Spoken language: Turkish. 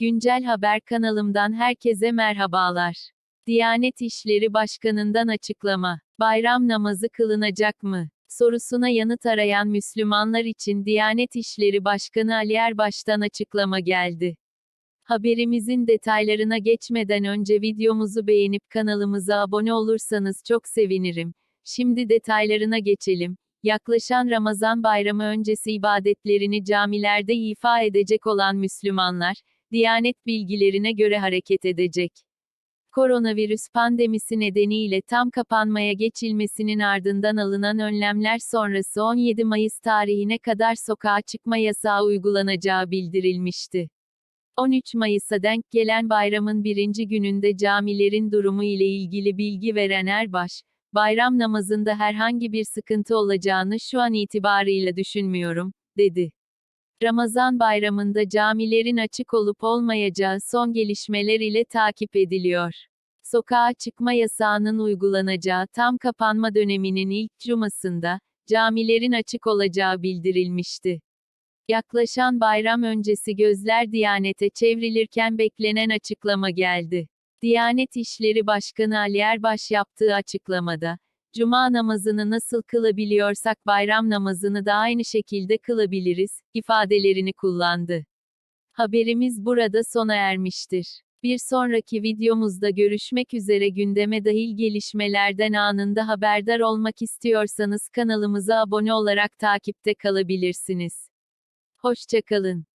Güncel Haber kanalımdan herkese merhabalar. Diyanet İşleri Başkanı'ndan açıklama. Bayram namazı kılınacak mı? Sorusuna yanıt arayan Müslümanlar için Diyanet İşleri Başkanı Ali Erbaş'tan açıklama geldi. Haberimizin detaylarına geçmeden önce videomuzu beğenip kanalımıza abone olursanız çok sevinirim. Şimdi detaylarına geçelim. Yaklaşan Ramazan bayramı öncesi ibadetlerini camilerde ifa edecek olan Müslümanlar, Diyanet bilgilerine göre hareket edecek. Koronavirüs pandemisi nedeniyle tam kapanmaya geçilmesinin ardından alınan önlemler sonrası 17 Mayıs tarihine kadar sokağa çıkma yasağı uygulanacağı bildirilmişti. 13 Mayıs'a denk gelen bayramın birinci gününde camilerin durumu ile ilgili bilgi veren Erbaş, bayram namazında herhangi bir sıkıntı olacağını şu an itibarıyla düşünmüyorum, dedi. Ramazan bayramında camilerin açık olup olmayacağı son gelişmeler ile takip ediliyor. Sokağa çıkma yasağının uygulanacağı tam kapanma döneminin ilk cumasında, camilerin açık olacağı bildirilmişti. Yaklaşan bayram öncesi gözler Diyanet'e çevrilirken beklenen açıklama geldi. Diyanet İşleri Başkanı Ali Erbaş yaptığı açıklamada, Cuma namazını nasıl kılabiliyorsak bayram namazını da aynı şekilde kılabiliriz, ifadelerini kullandı. Haberimiz burada sona ermiştir. Bir sonraki videomuzda görüşmek üzere gündeme dahil gelişmelerden anında haberdar olmak istiyorsanız kanalımıza abone olarak takipte kalabilirsiniz. Hoşçakalın.